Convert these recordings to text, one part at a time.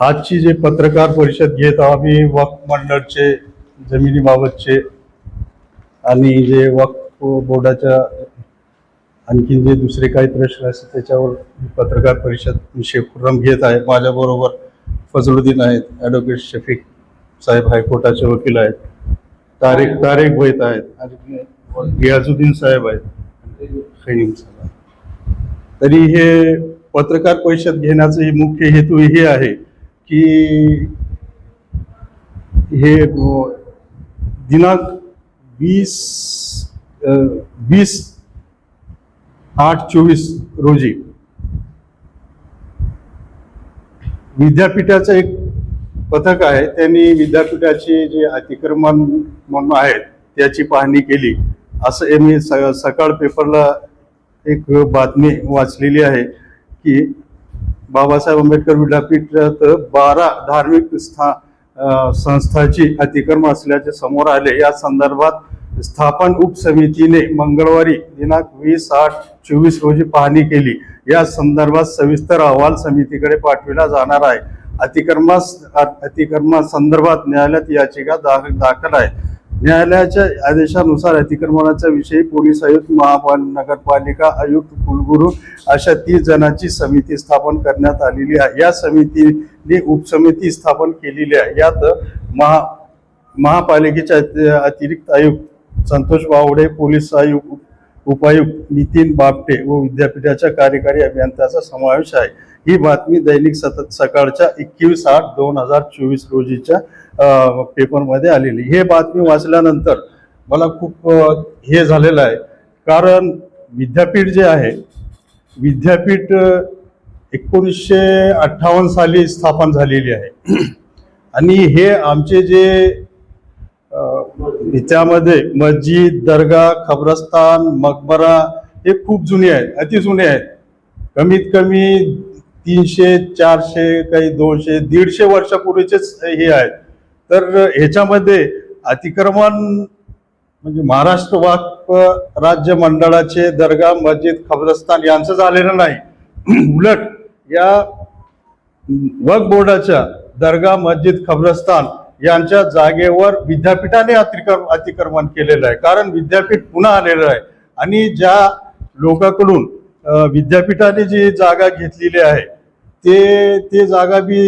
आजची जे पत्रकार परिषद घेत आहोत आम्ही वक्फ मंडळचे जमिनीबाबतचे आणि जे वक्फ बोर्डाच्या आणखी जे दुसरे काही प्रश्न असतील त्याच्यावर पत्रकार परिषद शेखुर्रम घेत आहे. माझ्याबरोबर फजलुद्दीन आहेत ॲडव्होकेट शफीक साहेब हायकोर्टाचे वकील आहेत तारेक तारेक वैद आहेत आणि गियाजुद्दीन साहेब आहेत खैम साहेब तरी हे पत्रकार परिषद घेण्याचा मुख्य हेतू हे आहे की हे दिनांक वीस वीस आठ चोवीस रोजी विद्यापीठाचं एक पथक आहे. त्यांनी विद्यापीठाचे जे अतिक्रमण म्हणून आहेत त्याची पाहणी केली. असं मी स- सकाळ पेपरला एक बातमी वाचलेली आहे की बाबासाहेब आंबेडकर विद्यापीठात बारा धार्मिक स्था संस्थाची अतिक्रम असल्याचे समोर आले. या संदर्भात स्थापन उपसमितीने मंगळवारी दिनांक वीस आठ चोवीस रोजी पाहणी केली. या संदर्भात सविस्तर अहवाल समितीकडे पाठविला जाणार आहे. अतिक्रमास अतिक्रमा संदर्भात न्यायालयात याचिका दाखल आहे. न्यायालयाच्या आदेशानुसार अतिक्रमणाच्या विषयी पोलीस आयुक्त महापाल नगरपालिका आयुक्त कुलगुरू अशा तीस जणांची समिती स्थापन करण्यात आलेली आहे. या समितीने उपसमिती स्थापन केलेली आहे. यात महा महापालिकेचे अतिरिक्त आयुक्त संतोष बावडे पोलीस आयुक्त उपायुक्त नितीन बापटे व विद्यापीठाच्या कार्यकारी अभियंत्याचा समावेश आहे. ही बातमी दैनिक सतत सकाळच्या एकवीस आठ दोन हजार चोवीस रोजीच्या पेपरमध्ये आलेली. हे बातमी वाचल्यानंतर मला खूप हे झालेलं आहे. कारण विद्यापीठ जे आहे विद्यापीठ एकोणीसशे अठ्ठावन्न साली स्थापन झालेली आहे. आणि हे आमचे जे त्यामध्ये मस्जिद दर्गा खबरस्तान मकबरा हे खूप जुने आहेत अति जुने आहेत. कमीत कमी तीनशे चारशे काही दोनशे दीडशे वर्षापूर्वीचेच हे आहेत. तर ह्याच्यामध्ये अतिक्रमण म्हणजे महाराष्ट्र वाक्प राज्य मंडळाचे दर्गा मस्जिद खबरस्तान यांचं झालेलं नाही. उलट या वक्फ बोर्डाच्या दर्गा मस्जिद खबरस्तान यांच्या जागेवर विद्यापीठाने अतिक्रम अतिक्रमण केलेलं आहे. कारण विद्यापीठ पुन्हा आलेलं आहे. आणि ज्या लोकांकडून विद्यापीठाने जी जागा घेतलेली आहे ते ते जागा बी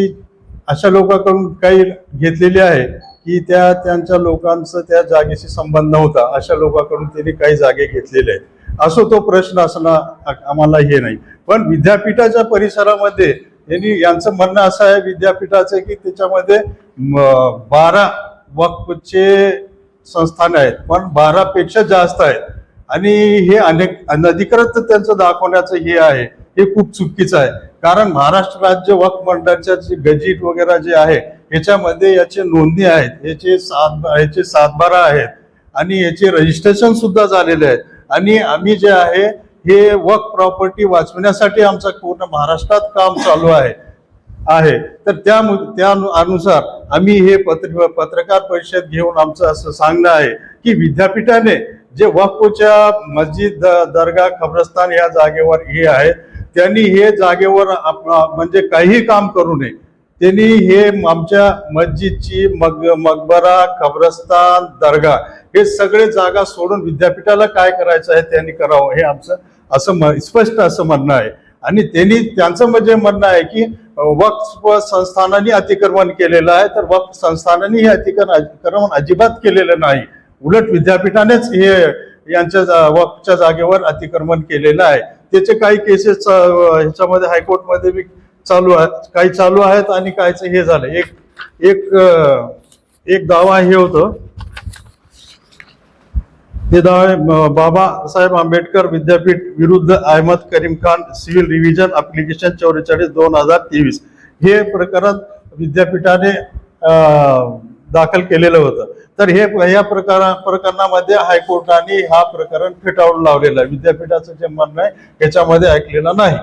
अशा लोकांकडून काही घेतलेली आहे की त्या त्यांच्या लोकांचं त्या जागेशी संबंध होता अशा लोकांकडून त्यांनी काही जागे घेतलेले आहेत. असो तो प्रश्न असणं आम्हाला हे नाही. पण विद्यापीठाच्या परिसरामध्ये यांनी यांचं म्हणणं असं आहे विद्यापीठाचं की त्याच्यामध्ये बारा वक्फचे संस्थान आहेत पण बारापेक्षा जास्त आहेत. आणि हे अनेक अनधिकृत त्यांचं दाखवण्याचं हे आहे हे खूप चुकीचं आहे. कारण महाराष्ट्र राज्य वक्फ मंडळाच्या जे गजीट वगैरे जे आहे याच्यामध्ये याचे नोंदणी आहेत याचे सात याचे सातबारा आहेत आणि याचे रजिस्ट्रेशन सुद्धा झालेले आहेत. आणि आम्ही जे आहे हे वक प्रॉपर्टी वाचवण्यासाठी आमचं पूर्ण महाराष्ट्रात काम चालू आहे आहे. तर त्या त्या अनुसार आम्ही हे पत्र पत्रकार परिषद घेऊन आमचं असं सांगणं आहे की विद्यापीठाने जे वक्फच्या मस्जिद द- दर्गा खबरस्तान या जागेवर हे आहे त्यांनी हे जागेवर आप- म्हणजे काही काम करू नये. त्यांनी हे आमच्या मस्जिदची मग मकबरा खबरस्तान दर्गा हे सगळे जागा सोडून विद्यापीठाला काय करायचं आहे त्यांनी करावं हे आमचं असं म- स्पष्ट असं म्हणणं आहे. आणि त्यांनी त्यांचं म्हणजे म्हणणं आहे की वक्फ संस्थानांनी अतिक्रमण केलेलं आहे तर वक्फ संस्थानांनी हे अतिक्रमण अतिक्रमण अजिबात केलेलं नाही. उलट विद्यापीठानेच हे यांच्या जा- वक्फच्या जागेवर अतिक्रमण केलेलं आहे. त्याचे काही केसेस ह्याच्यामध्ये हायकोर्टमध्ये बी चालू आहेत. काही चालू आहेत आणि कायचं हे झालं. एक एक एक दावा हे होतं. ते दावे बाबासाहेब आंबेडकर विद्यापीठ विरुद्ध Ahmad Karim Khan civil revision application चौवेचाळीस दोन हजार तेवीस. हे प्रकरण विद्यापीठाने दाखल केलेलं होतं. तर हे या प्रकारा प्रकरणामध्ये हायकोर्टाने हा प्रकरण फेटाळून लावलेलं आहे. विद्यापीठाचं जे म्हणणं आहे याच्यामध्ये ऐकलेलं नाही.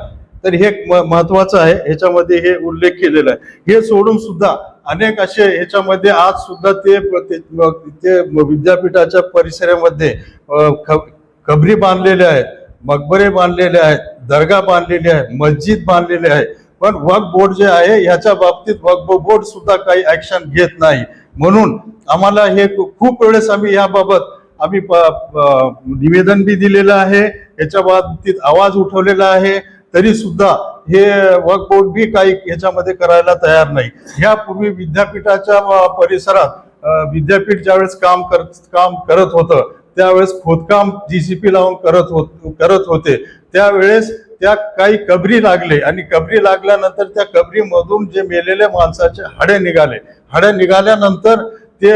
तर हे म- महत्वाचं आहे. ह्याच्यामध्ये हे उल्लेख केलेला आहे. हे सोडून सुद्धा अनेक असे ह्याच्यामध्ये आज सुद्धा ते ते ते विद्यापीठाच्या परिसरामध्ये खबरी बांधलेल्या आहेत. मकबरे बांधलेले आहेत. दर्गा बांधलेले आहे. मस्जिद बांधलेले आहे. पण वक्फ बोर्ड जे आहे ह्याच्या बाबतीत वक्फ बोर्ड सुद्धा काही ऍक्शन घेत नाही. म्हणून आम्हाला हे खूप वेळेस आम्ही याबाबत आम्ही प- निवेदन बी दिलेलं आहे. याच्या बाबतीत आवाज उठवलेला आहे. तरी सुद्धा हे वक्फ बोर्ड बी काही ह्याच्यामध्ये करायला तयार नाही. यापूर्वी विद्यापीठाच्या परिसरात विद्यापीठ ज्यावेळेस काम करत काम करत होतं त्यावेळेस खोदकाम जी सी पी लावून करत होत करत होते. त्यावेळेस त्या काही कबरी लागले आणि कबरी लागल्यानंतर त्या कबरीमधून जे मेलेल्या माणसाचे हाडे निघाले. हाडे निघाल्यानंतर ते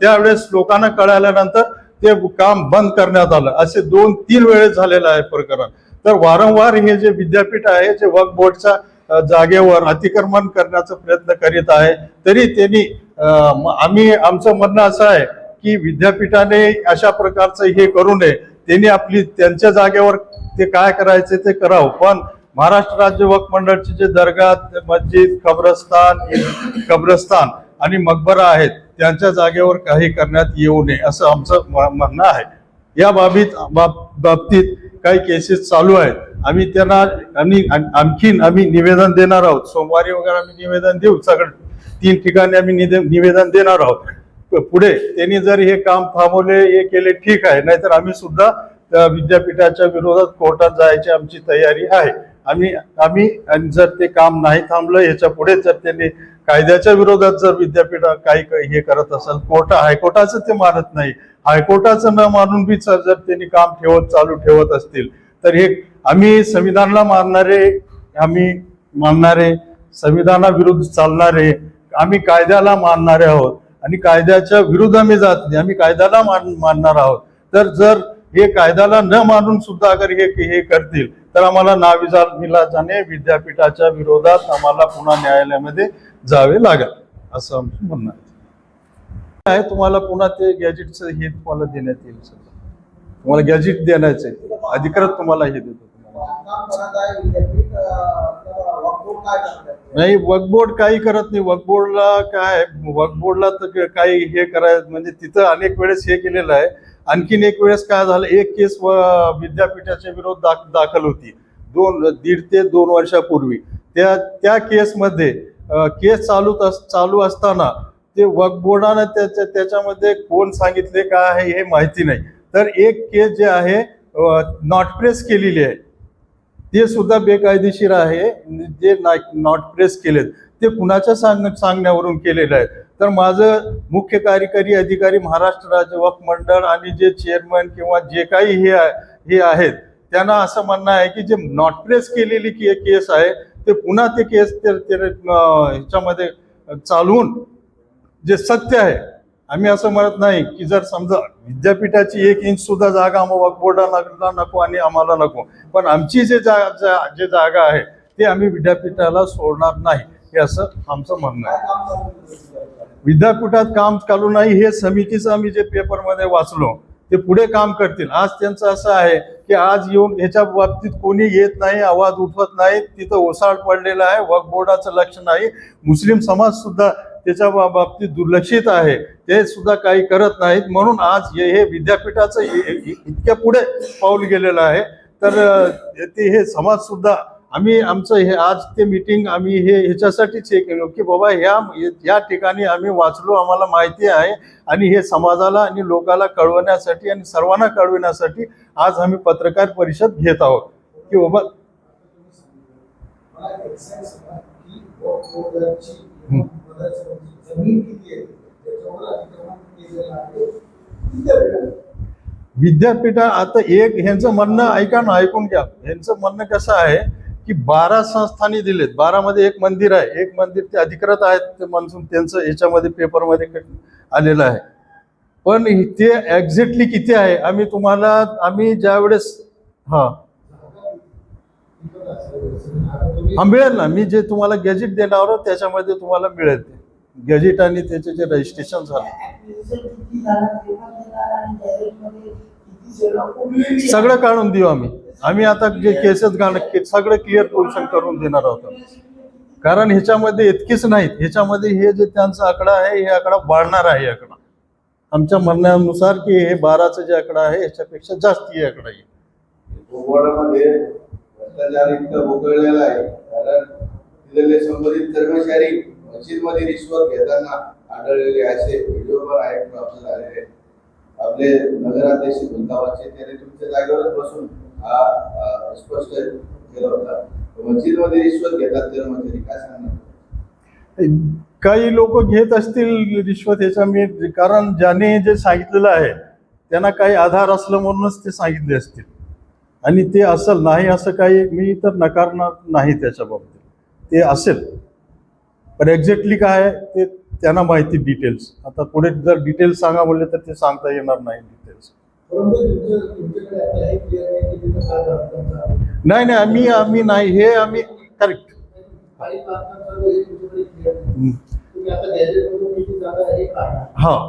त्यावेळेस लोकांना कळाल्यानंतर ते काम बंद करण्यात आलं. असे दोन तीन वेळेस झालेलं आहे प्रकरण. तर वारंवार हे जे विद्यापीठ आहे जे वक्फ बोर्डच्या जागेवर अतिक्रमण करण्याचा प्रयत्न करीत आहे तरी त्यांनी आम्ही आमचं म्हणणं असं आहे की विद्यापीठाने अशा प्रकारचं हे करू नये. त्यांनी आपली त्यांच्या जागेवर ते काय करायचे ते करावं. पण महाराष्ट्र राज्य वक्फ मंडळचे जे दर्गा मस्जिद कब्रस्तान कब्रस्तान आणि मकबरा आहेत त्यांच्या जागेवर काही करण्यात येऊ नये असं आमचं म्हणणं आहे. या बाबीत बाब- बाबतीत काही केसेस चालू आहेत. आम्ही त्यांना आम्ही आणखीन आम्ही निवेदन देणार आहोत. सोमवारी वगैरे आम्ही निवेदन देऊ. सगळं तीन ठिकाणी आम्ही निदे- निवेदन देणार आहोत. पुढे त्यांनी जर हे काम थांबवले हे केले ठीक आहे. नाहीतर आम्ही सुद्धा विद्यापीठाच्या विरोधात कोर्टात जायची आमची तयारी आहे. आम्ही आम्ही आणि जर ते काम नाही थांबलं याच्यापुढे जर त्यांनी कायद्याच्या विरोधात जर विद्यापीठ काही काही हे करत असेल कोर्ट हायकोर्टाचं ते मानत नाही. हायकोर्टाचं न मानून बी सर जर त्यांनी काम ठेवत चालू ठेवत असतील तर हे आम्ही संविधानाला मानणारे आम्ही मानणारे संविधानाविरुद्ध चालणारे आम्ही कायद्याला मानणारे आहोत. आणि कायद्याच्या विरुद्ध आम्ही जात नाही आम्ही कायद्याला मान मानणार आहोत. तर जर हे कायद्याला न मानून सुद्धा अगर हे हे करतील तर आम्हाला नाविजा विलाजाने विद्यापीठाच्या विरोधात आम्हाला पुन्हा न्यायालयामध्ये जावे लागेल असं आमचं म्हणणं आहे. आहे तुम्हाला पुन्हा ते गॅजेटचं हे तुम्हाला देण्यात येईल सर तुम्हाला गॅजेट देण्याचं आहे. अधिकृत तुम्हाला हे देतो. तुम्हाला नाही वकबोर्ड काही करत नाही. वक्फ काय वकबोर्डला तर काही हे करायचं म्हणजे तिथं अनेक वेळेस हे केलेलं आहे. आणखीन एक वेळेस काय झालं एक केस व- विद्यापीठाच्या विरोध दाख दाखल होती. दोन दीड ते दोन वर्षापूर्वी. त्या त्या केसमध्ये केस चालू अस- चालू असताना ते वक्फ बोर्डानं त्याच्या त्याच्यामध्ये कोण सांगितले काय आहे हे माहिती नाही. तर एक केस जे आहे नॉट प्रेस केलेली आहे. ते सुद्धा बेकायदेशीर आहे. जे नॉट प्रेस केलेत ते कुणाच्या सांग सांगण्यावरून केलेलं आहे? तर माझं मुख्य कार्यकारी अधिकारी महाराष्ट्र राज्य वक्फ मंडळ आणि जे चेअरमन किंवा जे काही हे आहे- हे आहेत त्यांना असं म्हणणं आहे की जे नॉट प्रेस केलेली के केस आहे ते पुन्हा ते केस ते ते, ह्याच्यामध्ये चालवून जे सत्य आहे आम्ही असं म्हणत नाही की जर समजा विद्यापीठाची एक इंच सुद्धा जागा आम्हाला वक्फ बोर्डाला नको आणि आम्हाला नको पण आमची जे जा जा- जे जागा आहे ते आम्ही विद्यापीठाला सोडणार नाही. हे असं आमचं म्हणणं आहे. विद्यापीठात? काम चालू नाही हे समितीचं आम्ही जे पेपरमध्ये वाचलो ते पुढे काम करतील. आज त्यांचं असं आहे की आज येऊन ह्याच्या बाबतीत कोणी येत नाही आवाज उठवत नाही तिथं ओसाड पडलेला आहे वक्फ बोर्डाचं लक्ष नाही. मुस्लिम समाज सुद्धा त्याच्या बा- बाबतीत दुर्लक्षित आहे. ते सुद्धा काही करत नाहीत. म्हणून आज हे हे विद्यापीठाचं इतक्या पुढे पाऊल गेलेलं आहे. तर ते हे समाज सुद्धा आम्ही आमचं हे आज ते मीटिंग आम्ही हे ह्याच्यासाठीच हे केलो की बाबा ह्या या ठिकाणी आम्ही वाचलो आम्हाला माहिती आहे आणि हे समाजाला आणि लोकाला कळवण्यासाठी आणि सर्वांना कळविण्यासाठी आज आम्ही पत्रकार परिषद घेत आहोत. की बाबा विद्यापीठात विद्यापीठा आता एक ह्यांचं म्हणणं ऐका ना ऐकून घ्या. ह्यांचं म्हणणं कसं आहे की बारा संस्थांनी दिलेत. बारामध्ये एक मंदिर आहे. एक मंदिर ते अधिकृत आहेत ते मान्सून. त्यांचं याच्यामध्ये पेपरमध्ये आलेलं आहे. पण ते एक्झॅक्टली किती आहे? आम्ही तुम्हाला आम्ही ज्यावेळेस हा. हा मिळेल ना. मी जे तुम्हाला गॅजेट देणार आहोत त्याच्यामध्ये तुम्हाला मिळेल ते. गॅजेट आणि त्याचे जे रजिस्ट्रेशन झालं. सगळं काढून देऊ आम्ही. आम्ही आता जे केसेस घालणं सगळं क्लिअर पोल्युशन करून देणार आहोत. कारण ह्याच्यामध्ये इतकीच नाहीत. ह्याच्यामध्ये हे जे त्यांचा आकडा आहे हे आकडा वाढणार आहे आकडा. आमच्या म्हणण्यानुसार की हे बाराचा जे आकडा आहे ह्याच्यापेक्षा जास्त हे आकडा आहे भ्रष्टाचार इतका आहे. कारण संबंधित कर्मचारी मस्जिदमध्ये रिश्वत घेताना आढळलेले असे व्हिडिओ पण आहेत प्राप्त झालेले आपले नगराध्यक्ष गुंतावाचे त्याने तुमच्या जागेवरच बसून हा स्पष्ट केला होता. मस्जिदमध्ये रिश्वत घेतात काय सांगणार? काही लोक घेत असतील रिश्वत याच्या मी कारण ज्याने जे सांगितलेलं आहे त्यांना काही आधार असलं म्हणूनच ते सांगितले असतील. आणि ते असेल नाही असं काही मी तर नकारणार नाही त्याच्या बाबतीत. ते असेल. पण एक्झॅक्टली काय आहे ते त्यांना माहिती डिटेल्स आता पुढे जर डिटेल्स सांगा म्हणले तर ते सांगता येणार नाही डिटेल्स नाही नाही आम्ही आम्ही नाही. हे आम्ही करेक्ट हे काढा. हां.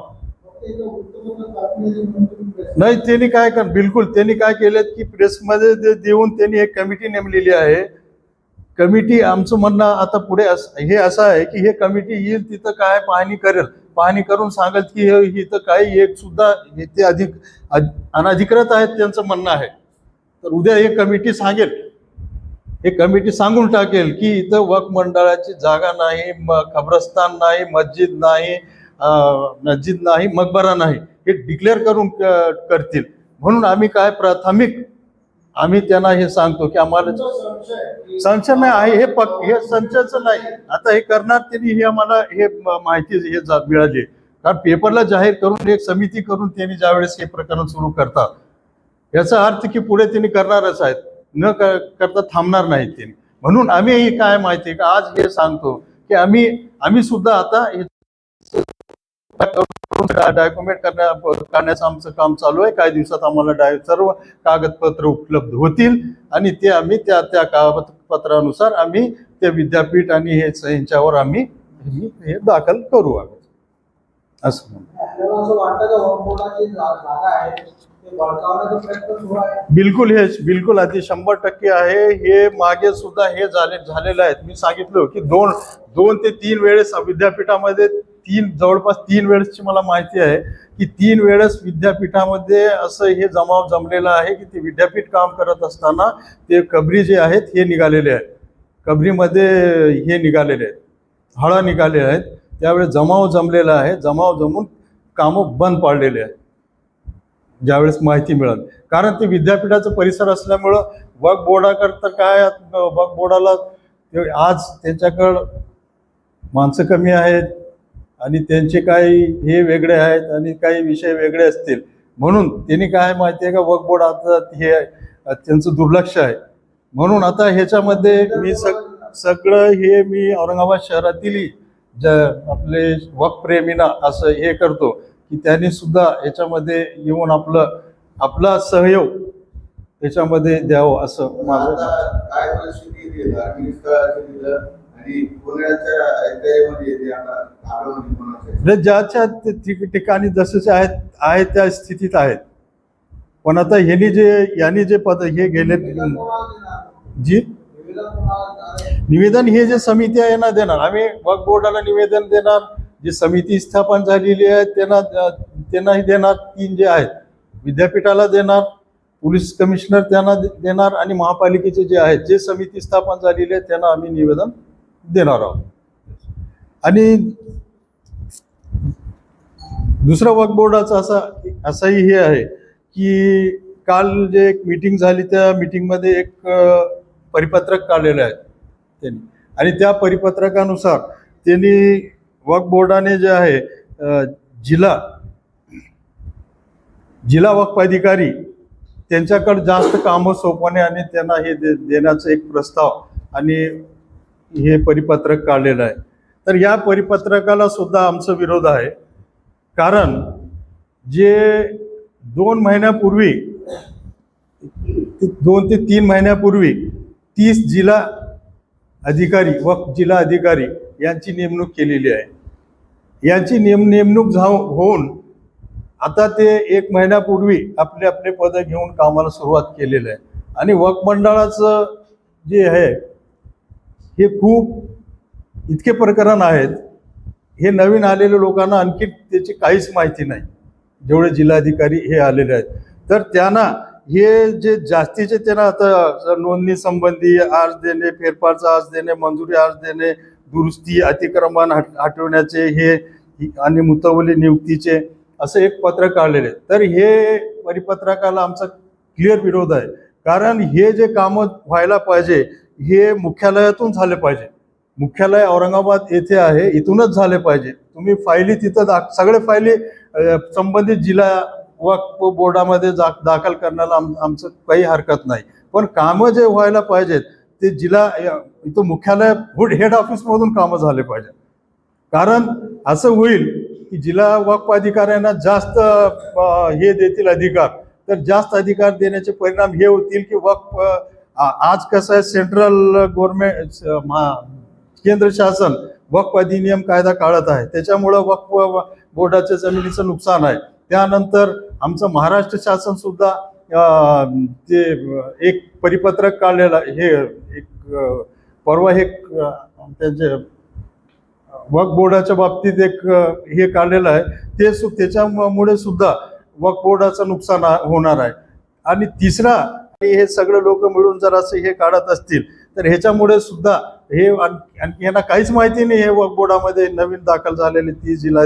नाही त्यांनी काय कर बिलकुल त्यांनी काय केलं की प्रेसमध्ये ते देऊन त्यांनी एक कमिटी नेमलेली आहे. कमिटी आमचं म्हणणं आता पुढे अस- हे असं आहे की हे कमिटी येईल तिथं काय पाहणी करेल. पाहणी करून सांगेल की हे इथं काही एक सुद्धा हे ते अधिक अध- अनधिकृत आहेत त्यांचं म्हणणं आहे. तर उद्या हे कमिटी सांगेल. हे कमिटी सांगून टाकेल की इथं वक्फ मंडळाची जागा नाही म खबरस्तान नाही मस्जिद नाही मस्जिद नाही मकबरा नाही. हे डिक्लेअर करून करतील. म्हणून आम्ही काय प्राथमिक आम्ही त्यांना हे सांगतो की आम्हाला संशय नाही आहे हे पक हे संशयाचं नाही. आता हे करणार त्यांनी हे आम्हाला हे माहिती हे जा- मिळाली. कारण पेपरला जाहीर करून एक समिती करून त्यांनी ज्यावेळेस हे प्रकरण सुरू करतात याचा अर्थ की पुढे त्यांनी करणारच आहेत. न करता थांबणार नाहीत त्यांनी. म्हणून आम्ही हे काय माहिती आहे का? आज हे सांगतो की आम्ही आम्ही सुद्धा आता डॉक्युमेंट करण्या करण्याचं आमचं काम चालू आहे. काही दिवसात आम्हाला डाय सर्व कागदपत्र उपलब्ध होतील आणि ते आम्ही त्या त्या कागदपत्रानुसार आम्ही ते विद्यापीठ आणि हे यांच्यावर आम्ही हे दाखल करू आम्ही असं बिलकुल हे बिलकुल अति शंभर टक्के आहे. हे मागे सुद्धा हे झाले झालेलं आहे. मी सांगितलं की दोन दोन ते तीन वेळेस विद्यापीठामध्ये तीन जवळपास तीन वेळेसची मला माहिती आहे की तीन वेळेस विद्यापीठामध्ये असं हे जमाव जमलेला आहे की ते विद्यापीठ काम करत असताना ते कबरी जे आहेत हे निघालेले आहेत. कबरीमध्ये हे निघालेले आहेत. हळा निघाले आहेत. त्यावेळेस जमाव जमलेला आहे जमाव जमून कामं बंद पाडलेले आहेत. ज्यावेळेस माहिती मिळेल. कारण ते विद्यापीठाचं परिसर असल्यामुळं वक बोर्डाकरता काय वक बोर्डाला ते आज त्यांच्याकडं माणसं कमी आहेत आणि त्यांचे काही हे वेगळे आहेत आणि काही विषय वेगळे असतील. म्हणून त्यांनी काय माहिती आहे का वक बोर्ड आता हे त्यांचं दुर्लक्ष आहे. म्हणून आता ह्याच्यामध्ये मी सग सगळं हे मी औरंगाबाद शहरातील ज आपले वकप्रेमीना असं हे करतो की त्यांनी सुद्धा याच्यामध्ये येऊन आपलं आपला सहयोग याच्यामध्ये द्यावं असं माझं काय परिस्थिती? म्हणजे ज्याच्या ते ठिक- ठिकाणी जसेचे आहेत आहेत त्या स्थितीत आहेत पण आता ह्यांनी जे यांनी जे पद हे गेले? जी निवेदन हे जे समिती आहे ना देणार आम्ही वक्फ बोर्डाला निवेदन देणार जी समिती स्थापन झालेली आहे त्यांना त्यांनाही देणार तीन जे आहेत विद्यापीठाला देणार पोलीस कमिशनर त्यांना देणार आणि महापालिकेचे जे आहेत जे समिती स्थापन झालेली आहे त्यांना आम्ही निवेदन देणार आहोत. आणि दुसरं वक्फ बोर्डाचा असा असाही हे आहे की काल जे एक मीटिंग झाली त्या मीटिंगमध्ये एक परिपत्रक काढलेलं आहे त्यांनी. आणि त्या परिपत्रकानुसार त्यांनी वक्फ बोर्डाने जे आहे जिल्हा जिल्हा वक्फ अधिकारी त्यांच्याकडे जास्त कामं सोपवणे आणि त्यांना हे दे देण्याचं एक प्रस्ताव आणि हे परिपत्रक काढलेलं आहे. तर या परिपत्रकाला सुद्धा आमचा विरोध आहे. कारण जे दोन महिन्यापूर्वी दोन ते तीन महिन्यापूर्वी तीस जिल्हा अधिकारी व जिल्हा अधिकारी यांची नेमणूक केलेली आहे. यांची नेम नेमणूक झा होऊन आता ते एक महिन्यापूर्वी आपले आपले पद घेऊन कामाला सुरुवात केलेलं आहे. आणि वक्फ मंडळाचं जे आहे हे खूप इतके प्रकरण आहेत. हे नवीन आलेल्या लोकांना आणखी त्याची काहीच माहिती नाही. जेवढे जिल्हाधिकारी हे आलेले आहेत. तर त्यांना हे जे जास्तीचे त्यांना आता नोंदणी संबंधी अर्ज देणे फेरफारचा अर्ज देणे मंजुरी अर्ज देणे दुरुस्ती अतिक्रमण हट हटवण्याचे हे आणि मुतवली नियुक्तीचे असं एक पत्र काढलेले तर हे परिपत्रकाला आमचा क्लिअर विरोध आहे. कारण हे जे कामं व्हायला पाहिजे हे मुख्यालयातून झाले पाहिजे. मुख्यालय औरंगाबाद येथे आहे इथूनच झाले पाहिजे. तुम्ही फायली तिथं दाख सगळे फायली संबंधित जिल्हा वक्फ बोर्डामध्ये जा दाखल करण्याला आम आमचं काही हरकत नाही. पण कामं जे व्हायला पाहिजेत ते जिल्हा इथं मुख्यालय हुड हेड ऑफिसमधून कामं झाले पाहिजे कारण असं होईल की जिल्हा वक्फ अधिकाऱ्यांना जास्त हे देतील अधिकार. तर जास्त अधिकार देण्याचे परिणाम हे होतील की वक्फ आज कसं आहे सेंट्रल गव्हर्नमेंट केंद्र शासन वक्फ अधिनियम कायदा काढत आहे. त्याच्यामुळं वक्फ बोर्डाच्या जमिनीचं नुकसान आहे. त्यानंतर आमचं महाराष्ट्र शासन सुद्धा ते एक परिपत्रक काढलेलं हे एक परवा हे त्यांचे वक्फ बोर्डाच्या बाबतीत एक हे काढलेलं आहे. ते सु त्याच्यामुळे सुद्धा वक्फ बोर्डाचं नुकसान होणार आहे. आणि तिसरा आणि हे सगळे लोक मिळून जर असे हे काढत असतील तर ह्याच्यामुळे सुद्धा हे आणखी यांना काहीच माहिती नाही हे वक्फ बोर्डामध्ये नवीन दाखल झालेले ती जिल्हा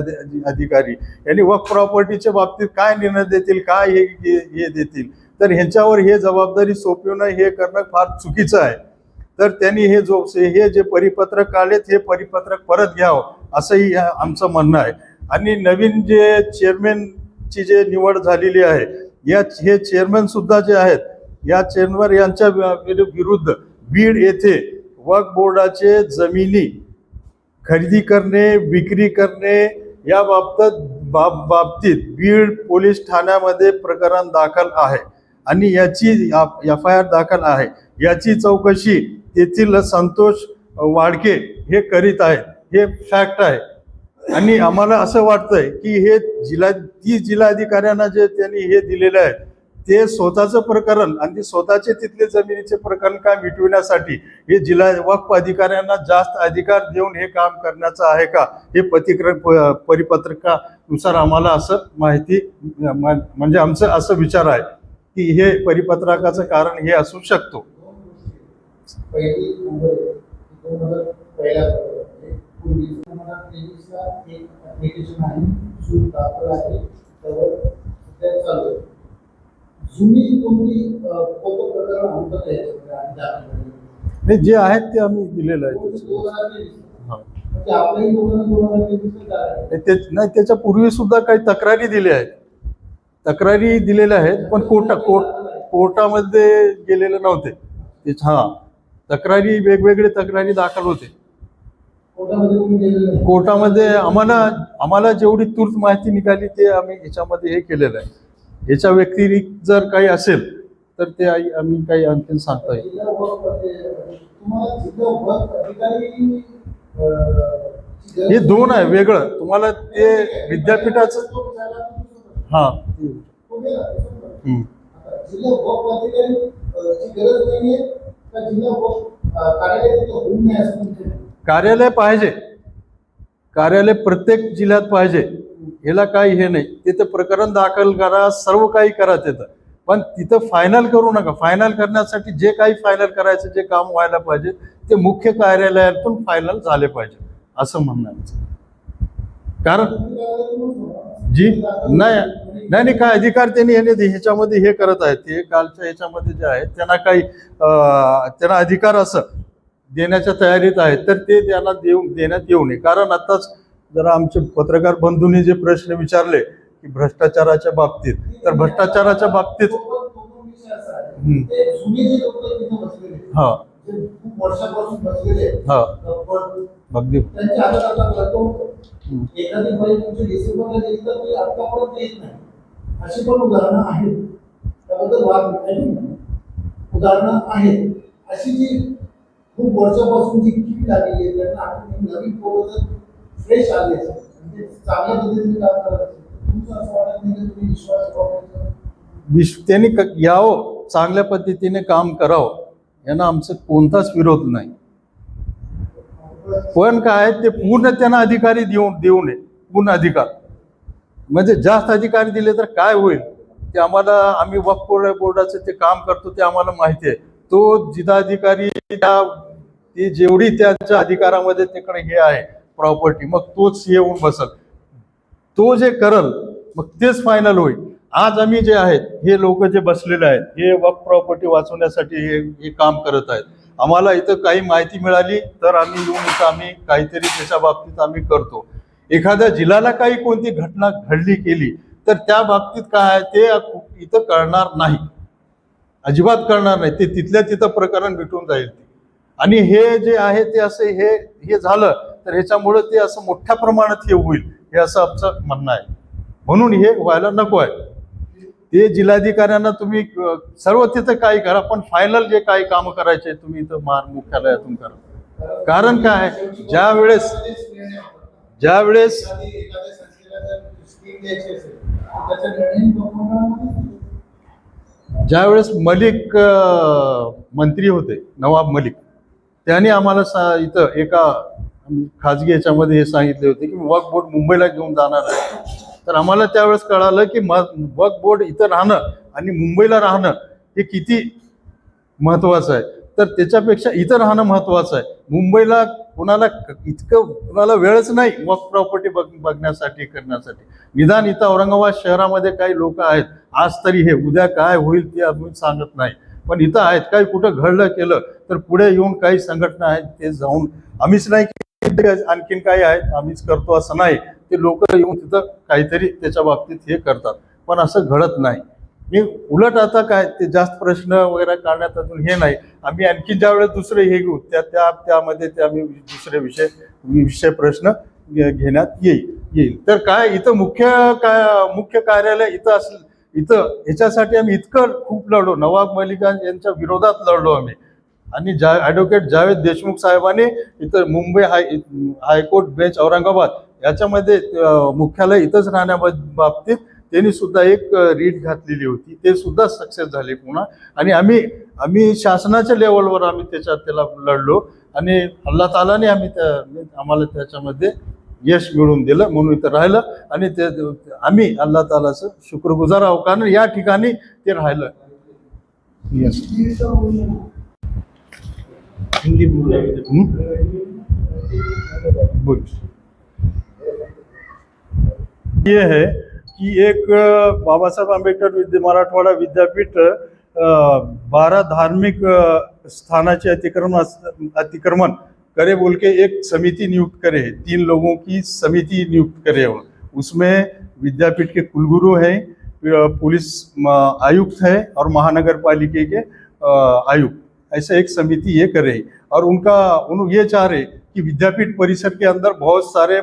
अधिकारी. यांनी वक्फ प्रॉपर्टीच्या बाबतीत काय निर्णय देतील काय हे हे देतील? तर ह्यांच्यावर हे जबाबदारी सोपवणं हे करणं फार चुकीचं आहे. तर त्यांनी हे जो हे जे परिपत्रक काढलेत हे परिपत्रक परत घ्यावं असंही आमचं म्हणणं आहे. आणि नवीन जे चेअरमॅनची जे निवड झालेली आहे या हे चेअरमॅन सुद्धा जे आहेत या चेअरमॅन यांच्या विरुद्ध बीड येथे वक्फ बोर्डाचे जमिनी खरेदी करणे विक्री करणे या बाबत बाब बाबतीत बीड पोलीस ठाण्यामध्ये प्रकरण दाखल आहे आणि याची एफ आय आर दाखल आहे. याची चौकशी तेथील संतोष वाडके हे करीत आहेत. हे फॅक्ट आहे. आणि आम्हाला असं वाटतंय की हे जिल्हा ती जिल्हाधिकाऱ्यांना जे त्यांनी हे दिलेलं आहे ते स्वतःचं प्रकरण आणि स्वतःचे तिथले जमिनीचे प्रकरण काय मिटविण्यासाठी हे जिल्हा वक्फ अधिकाऱ्यांना जास्त अधिकार देऊन हे काम करण्याचं आहे का? हे प्रतिक्र प- परिपत्रकानुसार आम्हाला असं माहिती म- म्हणजे आमचं असं विचार आहे की हे परिपत्रकाचं कारण हे असू शकतो. पहिला एक नाही जे आहेत ते आम्ही दिलेलं आहे? हा. म्हणजे. नाही, त्याच्या पूर्वी सुद्धा काही तक्रारी दिल्या आहेत तक्रारी दिलेल्या आहेत पण कोर्टा कोर्ट कोर्टामध्ये गेलेले नव्हते तेच हा तक्रारी वेगवेगळे तक्रारी दाखल होते. कोर्टामध्ये आम्हाला आम्हाला जेवढी तूर्त माहिती निघाली ते आम्ही याच्यामध्ये हे केलेलं आहे याच्या व्यतिरिक्त जर काही असेल तर ते आई आम्ही काही आणखीन सांगता येईल. हे दोन आहे वेगळं. तुम्हाला ते विद्यापीठाच हा. कार्यालय पाहिजे. कार्यालय प्रत्येक जिल्ह्यात पाहिजे. ह्याला काही हे नाही. तिथं प्रकरण दाखल करा सर्व काही करा तिथं. पण तिथं फायनल करू नका. फायनल करण्यासाठी जे काही फायनल करायचं जे काम व्हायला पाहिजे ते मुख्य कार्यालयातून फायनल झाले पाहिजे. असं म्हणणं कारण जी नाही नाही नाही काय अधिकार त्यांनी याने ह्याच्यामध्ये हे करत आहेत. ते कालच्या ह्याच्यामध्ये जे आहे त्यांना काही त्यांना अधिकार असं देण्याच्या तयारीत आहेत तर ते त्यांना देऊ देण्यात येऊ नये. कारण आताच जरा आमचे पत्रकार बंधूंनी जे प्रश्न विचारले की भ्रष्टाचाराच्या बाबतीत तर भ्रष्टाचाराच्या बाबतीत हा. हा. अगदी. अशी पण उदाहरणं आहेत. त्याबद्दल वाद उदाहरणं आहेत अशी जी खूप वर्षापासून जी कीड लागलेली आहे त्यांना आपण नवीन पोरं फ्रेश आले चांगल्या पद्धतीने काम करत तुमचं असं वाटत नाही की तुम्ही विश्वास विश्व त्यांनी यावं चांगल्या पद्धतीने काम करावं. यांना आमचं कोणताच विरोध नाही. पण काय ते पूर्ण त्यांना अधिकारी देऊ देऊ नये. पूर्ण अधिकार. म्हणजे जास्त अधिकारी दिले तर काय होईल? ते आम्हाला आम्ही वक्फ बोर्डाचं ते काम करतो ते आम्हाला माहिती आहे. तो जिल्हाधिकारी त्या ते जेवढी त्याच्या अधिकारामध्ये तिकडे हे आहे प्रॉपर्टी मग तोच येऊन बसल. तो जे करल मग तेच फायनल होईल. आज आम्ही जे आहेत हे लोक जे बसलेले आहेत हे वक प्रॉपर्टी वाचवण्यासाठी हे हे काम करत आहेत. आम्हाला इथं काही माहिती मिळाली तर आम्ही येऊन इथं आम्ही काहीतरी त्याच्या बाबतीत आम्ही करतो. एखाद्या जिल्ह्याला काही कोणती घटना घडली केली तर त्या बाबतीत काय आहे ते इथं कळणार नाही. अजिबात कळणार नाही. ते तिथल्या तिथं प्रकरण मिटून जाईल. आणि हे जे आहे ते असे हे हे झालं तर ह्याच्यामुळे ते असं मोठ्या प्रमाणात हे होईल हे असं आमचं म्हणणं आहे. म्हणून हे व्हायला नको आहे. ते जिल्हाधिकाऱ्यांना तुम्ही सर्व तिथं काही करा पण फायनल जे काही कामं करायचे तुम्ही इथं महार मुख्यालयातून करा. कारण काय? ज्या वेळेस ज्या वेळेस ज्यावेळेस मलिक मंत्री होते नवाब मलिक त्यांनी आम्हाला सा इथं एका आम्ही खाजगी याच्यामध्ये हे सांगितले होते की वर्क बोर्ड मुंबईला घेऊन जाणार आहे. तर आम्हाला त्यावेळेस कळालं की म वक्फ बोर्ड इथं राहणं आणि मुंबईला राहणं हे किती महत्वाचं आहे. तर त्याच्यापेक्षा इथं राहणं महत्वाचं आहे. मुंबईला कुणाला इतकं कुणाला वेळच नाही वर्क प्रॉपर्टी बघ बघण्यासाठी करण्यासाठी. निदान इथं औरंगाबाद शहरामध्ये काही लोक आहेत. आज तरी हे उद्या काय होईल ते अजून सांगत नाही. पण इथं आहेत काही कुठं घडलं केलं तर पुढे येऊन काही संघटना आहेत ते जाऊन आम्हीच नाही आणखीन काही आहेत आम्हीच करतो असं नाही. ते लोक येऊन तिथं काहीतरी त्याच्या बाबतीत हे करतात. पण असं घडत नाही. मी उलट आता काय ते जास्त प्रश्न वगैरे काढण्यात अजून हे नाही. आम्ही आणखी ज्या वेळेस दुसरे हे घेऊ त्या त्या त्यामध्ये ते आम्ही दुसरे विषय विषय प्रश्न घेण्यात येईल येईल. तर काय इथं मुख्य काय मुख्य कार्यालय इथं असं इथं ह्याच्यासाठी आम्ही इतकं खूप लढलो. नवाब मलिका यांच्या विरोधात लढलो आम्ही. आणि जा ॲडव्होकेट जावेद देशमुख साहेबांनी इथं Mumbai high high court bench Aurangabad याच्यामध्ये मुख्यालय इथंच राहण्याबाबतीत त्यांनी सुद्धा एक रीट घातलेली होती. ते सुद्धा सक्सेस झाले पुन्हा. आणि आम्ही आम्ही शासनाच्या लेवलवर आम्ही त्याच्यात त्याला लढलो. आणि अल्ला तालाने आम्ही त्या आम्हाला त्याच्यामध्ये यश मिळवून दिलं म्हणून इथं राहिलं. आणि ते आम्ही अल्ला तालाचं शुक्रगुजार आहो कारण या ठिकाणी ते राहिलं. यस हिंदी बोल ये है कि एक बाबा साहेब आंबेडकर विद्या मराठवाडा विद्यापीठ अ, बारह धार्मिक स्थानाचे अतिक्रमण अतिक्रमण करे बोल के एक समिति नियुक्त करे. है तीन लोगों की समिति नियुक्त करे. हो उसमें विद्यापीठ के कुलगुरु हैं पुलिस आयुक्त है और महानगर पालिके के आयुक्त। ऐसा एक समिति ये करे और उनका, उन ये चाह रहे कि विद्यापीठ परिसर के अंदर बहुत सारे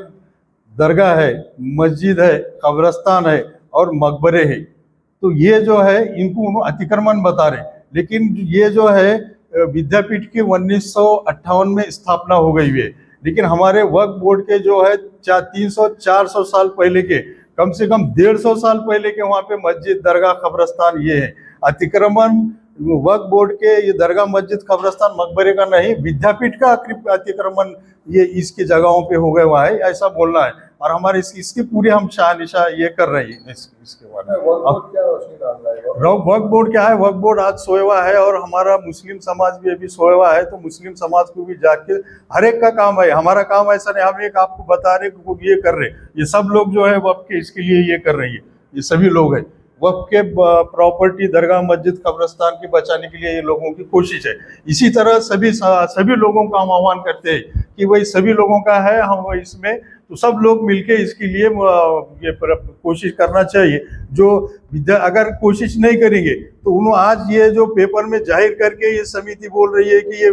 दरगाह है, मस्जिद है, कब्रस्तान है और मकबरे हैं। तो ये जो है, इनको अतिक्रमण बता रहे लेकिन ये जो है, विद्यापीठ की उन्नीस में स्थापना हो गई है। लेकिन हमारे वक्फ बोर्ड के जो है, चार, तीन सौ, चार सौ साल पहले के, कम से कम डेढ़ सौ साल पहले के वहाँ पे मस्जिद, दरगाह, कब्रस्तान ये है। अतिक्रमण वक्फ बोर्ड के ये दरगाह मस्जिद कब्रस्तान मकबरे का नहीं विद्यापीठ का अतिक्रमण ये इसकी जगहों पे हो गए हुआ है ऐसा बोलना है। और हमारे इस, इसकी पूरी हम शाह निशा ये कर रहे हैं इस, इसके बारे में। वक्फ बोर्ड क्या है वक्फ बोर्ड? आज सोएवा है और हमारा मुस्लिम समाज भी अभी सोएवा है तो मुस्लिम समाज को भी जाके हर एक का काम है। हमारा काम ऐसा नहीं हम एक आपको बता रहे ये कर रहे ये सब लोग जो है वक्फ के इसके लिए ये कर रही है। ये सभी लोग हैं। वक्फ के प्रॉपर्टी दरगाह मस्जिद कब्रस्तान की बचाने के लिए ये लोगों की कोशिश है। इसी तरह सभी सभी लोगों का हम आह्वान करते हैं कि भाई सभी लोगों का है, हम इसमें तो सब लोग मिलके इसके लिए ये कोशिश करना चाहिए। जो अगर कोशिश नहीं करेंगे तो उन्होंने आज ये जो पेपर में ज़ाहिर करके ये समिति बोल रही है कि ये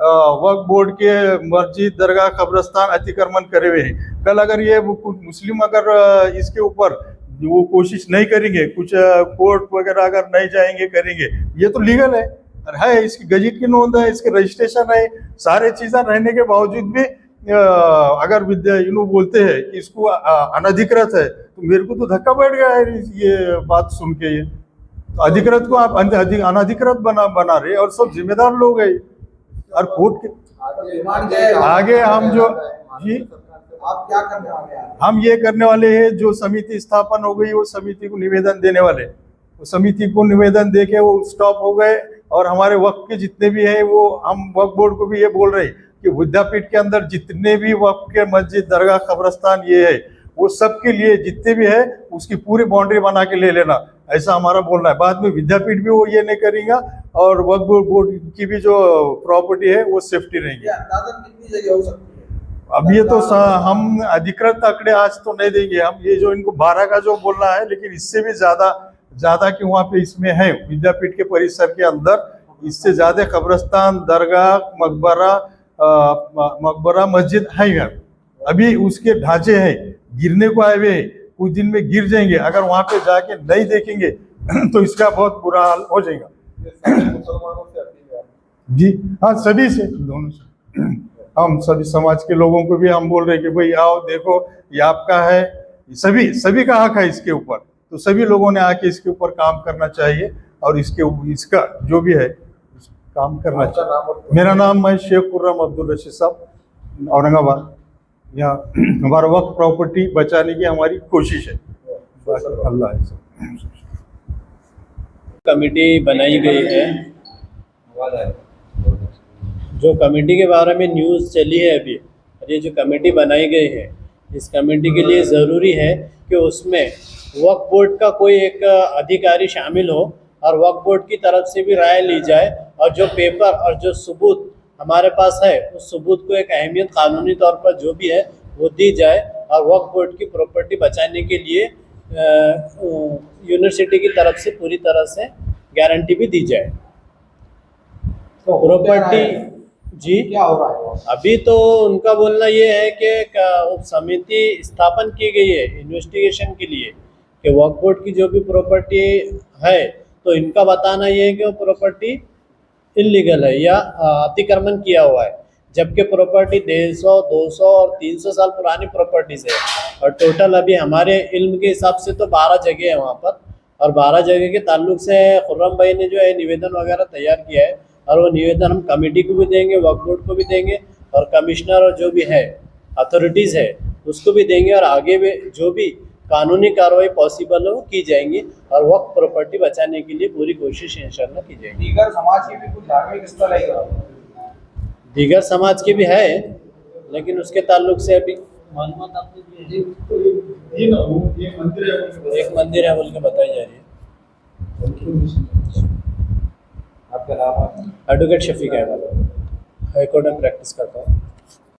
वक्फ बोर्ड के मस्जिद, दरगाह, कब्रस्तान अतिक्रमण करे हुए हैं। कल अगर ये मुस्लिम अगर इसके ऊपर वो कोशिश नहीं करेंगे, कुछ कोर्ट वगैरह अगर नहीं जाएँगे, करेंगे। ये तो लीगल है। और है, इसकी गजट की नोंद है, इसके रजिस्ट्रेशन है, सारे चीज़ें रहने के बावजूद भी अगर विद्या इन बोलते हैं कि इसको अनधिकृत है तो मेरे को तो धक्का बैठ गया है ये बात सुन के। ये तो अधिकृत को आप अनधिकृत बना बना रहे और सब जिम्मेदार लोग है। और कोर्ट के आगे हम जो जी। आप क्या करने वाले हैं? हम ये करने वाले हैं जो समिति स्थापन हो गई वो समिति को निवेदन देने वाले। हैं। समिति को निवेदन दे के वो स्टॉप हो गए और हमारे वक्त के जितने भी हैं वो हम वक्त बोर्ड को भी ये बोल रहे हैं कि विद्यापीठ के अंदर जितने भी वक्त के मस्जिद दरगाह कब्रस्तान ये है वो सबके लिए जितने भी है उसकी पूरी बाउंड्री बना के ले लेना। ऐसा हमारा बोलना है। बाद में विद्यापीठ भी वो ये नहीं करेगा और वक्त बोर्ड की भी जो प्रॉपर्टी है वो सेफ्टी रहेगी। अब ये तो हम अधिकृत आंकड़े आज तो नहीं देंगे। हम ये जो इनको बारह का जो बोलना है लेकिन इससे भी ज़्यादा ज़्यादा कि वहाँ पे इसमें है? विद्यापीठ के परिसर के अंदर इससे ज़्यादा कब्रस्तान दरगाह मकबरा मकबरा मस्जिद है यहाँ। अभी उसके ढांचे हैं गिरने को आए हुए हैं कुछ दिन में गिर जाएँगे। अगर वहाँ पे जाके नहीं देखेंगे तो इसका बहुत बुरा हाल हो जाएगा। मुसलमानों से जी हाँ सभी से दोनों से। हम सभी समाज के लोगों को भी हम बोल रहे हैं कि भाई आओ देखो ये आपका है। सभी सभी का हक है इसके ऊपर। तो सभी लोगों ने आके इसके ऊपर काम करना चाहिए और इसके इसका जो भी है काम करना चाहिए नाम मेरा नाम है शेख खुर्रम अब्दुल रशीद साहब औरंगाबाद। यहाँ हमारा वक्त प्रॉपर्टी बचाने की हमारी कोशिश है। अल्लाह कमेटी बनाई गई है। जो कमेटी के बारे में न्यूज़ चली है अभी और ये जो कमेटी बनाई गई है इस कमेटी के लिए ज़रूरी है कि उसमें वक्फ बोर्ड का कोई एक अधिकारी शामिल हो और वक्फ बोर्ड की तरफ़ से भी राय ली जाए और जो पेपर और जो सबूत हमारे पास है उस सबूत को एक अहमियत कानूनी तौर पर जो भी है वो दी जाए और वक्फ बोर्ड की प्रॉपर्टी बचाने के लिए यूनिवर्सिटी की तरफ़ से पूरी तरह से गारंटी भी दी जाए। तो प्रॉपर्टी जी। क्या हो रहा है अभी तो उनका बोलना ये है कि उप समिति स्थापन की गई है इन्वेस्टिगेशन के लिए कि वक्फ बोर्ड की जो भी प्रॉपर्टी है तो इनका बताना ये है कि वो प्रॉपर्टी इलीगल है या अतिक्रमण किया हुआ है। जबकि प्रॉपर्टी डेढ़ सौ दो सौ और तीन सौ साल पुरानी प्रॉपर्टीज़ है। और टोटल अभी हमारे इल्म के हिसाब से तो बारह जगह है वहाँ पर। और बारह जगह के ताल्लुक से खुर्रम भाई ने जो है निवेदन वगैरह तैयार किया है। और वो निवेदन हम कमेटी को भी देंगे वक्फ बोर्ड को भी देंगे और कमिश्नर और जो भी है अथॉरिटीज़ है उसको भी देंगे और आगे भी जो भी कानूनी कार्रवाई पॉसिबल है वो की जाएँगी और वक्त प्रॉपर्टी बचाने के लिए पूरी कोशिश इंशाल्लाह की जाएगी। दीगर समाज की भी कुछ धार्मिक स्थल है दीगर समाज के भी है लेकिन उसके ताल्लुक से अभी है? एक मंदिर है। बोल के बताई जा रही है। आपका नाम? है शफीक है हाई कोर्ट में प्रैक्टिस करता हूँ।